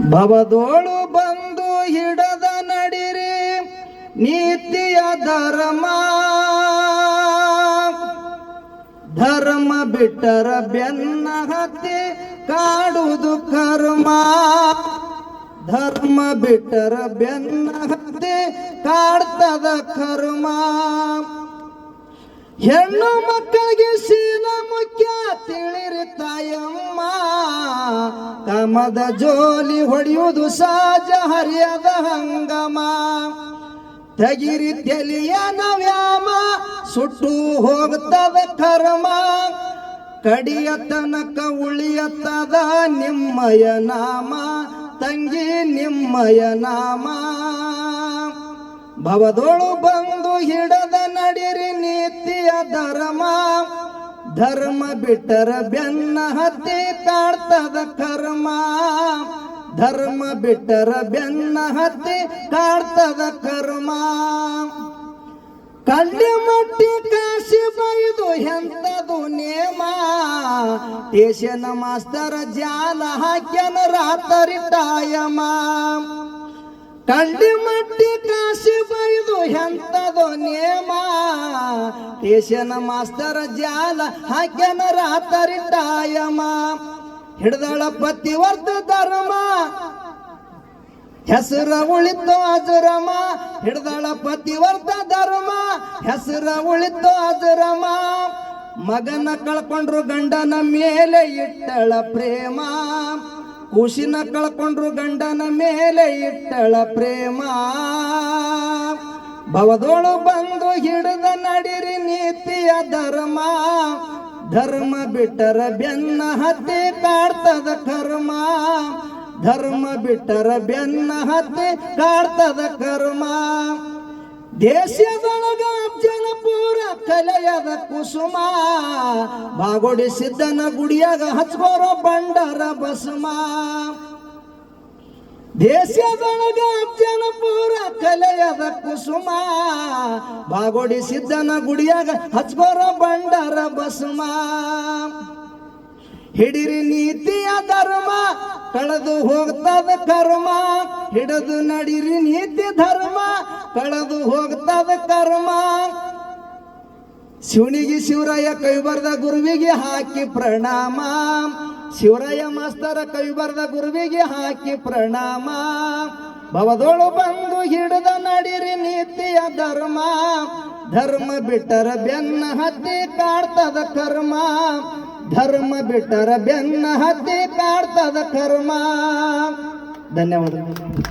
ಭವದೋಳು ಬಂದು ಹಿಡದ ನಡಿರಿ ನೀತಿಯ ಧರ್ಮ. ಧರ್ಮ ಬಿಟ್ಟರ ಬೆನ್ನ ಹತ್ತಿ ಕಾಡುವುದು ಕರ್ಮ. ಧರ್ಮ ಬಿಟ್ಟರ ಬೆನ್ನ ಹತ್ತಿ ಕಾಡ್ತದ ಕರ್ಮ. ಹೆಣ್ಣು ಮಕ್ಕಳಿಗೆ ಶೀಲ ಮುಖ್ಯ ತಿಳಿರಿ ತಾಯಮ್ಮ ಕಮದ ಜೋಲಿ ಹೊಡೆಯುವುದು ಸಹಜ, ಹರಿಯದ ಹಂಗಮ. ತಗಿರಿ ತೆಲಿಯ ನವ್ಯಾಮ, ಸುಟ್ಟು ಹೋಗ್ತದ ಕರ್ಮ. ಕಡಿಯ ತನಕ ಉಳಿಯತ್ತದ ನಿಮ್ಮಯ ನಾಮ, ತಂಗಿ ನಿಮ್ಮಯ ನಾಮ. ಭವದೊಳು ಬಂದು ಹಿಡದ ನಡಿರಿ ನೀತಿಯ ಧರ್ಮ. ಧರ್ಮ ಬಿಟ್ಟರ ಬೆನ್ನ ಹತ್ತಿ ಕಾಡ್ತದ ಕರ್ಮ. ಧರ್ಮ ಬಿಟ್ಟರ ಬೆನ್ನ ಹತ್ತಿ ಕಾಡ್ತದ ಕರ್ಮ. ಕಳ್ಳಿ ಮಟ್ಟಿ ಕಾಶಿ ಬೈದು ಎಂತದು ನೇಮ. ಟೇಷನ್ ಮಾಸ್ತರ ಜಾಲ ಹಾಕ್ಯನ ರಾತರಿ ತಾಯಮ. ಕಳ್ಳಿ ಮಟ್ಟಿ ಕಾಶಿ ಎಂತದು ನೇಮ. ಟೇಷನ್ ಮಾಸ್ತರ ಜಾಲ ಹಾಕ್ಯನ ರಾತರಿ ಟಾಯಮ ಹಿಡ್ದಳ ಪತಿವರ್ತ ಧರ್ಮ. ಹೆಸರ ಉಳಿತು ಅಜರಮ. ಹಿಡ್ದಳ ಪತಿವರ್ತ ಧರ್ಮ. ಹೆಸರ ಉಳಿತು ಅಜರಮ. ಮಗನ ಕಳ್ಕೊಂಡ್ರು ಗಂಡನ ಮೇಲೆ ಇಟ್ಟಳ ಪ್ರೇಮ. ಖುಷಿನ ಕಳ್ಕೊಂಡ್ರು ಗಂಡನ ಮೇಲೆ ಇಟ್ಟಳ ಪ್ರೇಮ. ಭವದೋಳು ಬಂದು ಹಿಡಿದ ನಡಿರಿ ನೀತಿಯ ಧರ್ಮ. ಧರ್ಮ ಬಿಟ್ಟರ ಬೆನ್ನ ಹತ್ತಿ ಕಾಡ್ತದ ಕರ್ಮ. ಧರ್ಮ ಬಿಟ್ಟರ ಬೆನ್ನ ಹತ್ತಿ ಕಾಡ್ತದ ಕರ್ಮ. ದೇಶದೊಳಗ ಜನಪುರ ಕಲೆಯದ ಕುಸುಮ. ಬಾಗೋಡಿ ಸಿದ್ದನ ಗುಡಿಯಾಗ ಹಚ್ಕೋರೋ ಬಂಡರ ಬಸುಮ ದೇಶದೊಳಗ ಜನಪುರ ಕಲೆಯದ ಕುಸುಮ. ಬಾಗೋಡಿ ಸಿದ್ದನ ಗುಡಿಯಾಗ ಹಚ್ಕೋರ ಬಂಡರ ಬಸುಮ. ಹಿಡಿರಿ ನೀತಿಯ ಧರ್ಮ, ಕಳೆದು ಹೋಗ್ತದ ಕರ್ಮ. ಹಿಡಿದು ನಡಿರಿ ನೀತಿ ಧರ್ಮ, ಕಳೆದು ಹೋಗ್ತದ ಕರ್ಮ. ಶಿವನಿಗೆ ಶಿವರಾಯ ಕೈ ಬರ್ದ ಗುರುವಿಗೆ ಹಾಕಿ ಪ್ರಣಾಮ. ಶಿವರಾಯ ಮಾಸ್ತರ ಕವಿ ಬರ್ದ ಗುರುವಿಗೆ ಹಾಕಿ ಪ್ರಣಾಮ. ಭವದೊಳು ಬಂದು ಹಿಡಿದ ನಡಿರಿ ನೀತಿಯ ಧರ್ಮ. ಧರ್ಮ ಬಿಟ್ಟರ ಬೆನ್ನ ಹತ್ತಿ ಕಾಡ್ತದ ಕರ್ಮ. ಧರ್ಮ ಬಿಟ್ಟರ ಬೆನ್ನ ಹತ್ತಿ ಕಾಡ್ತದ ಕರ್ಮ. ಧನ್ಯವಾದ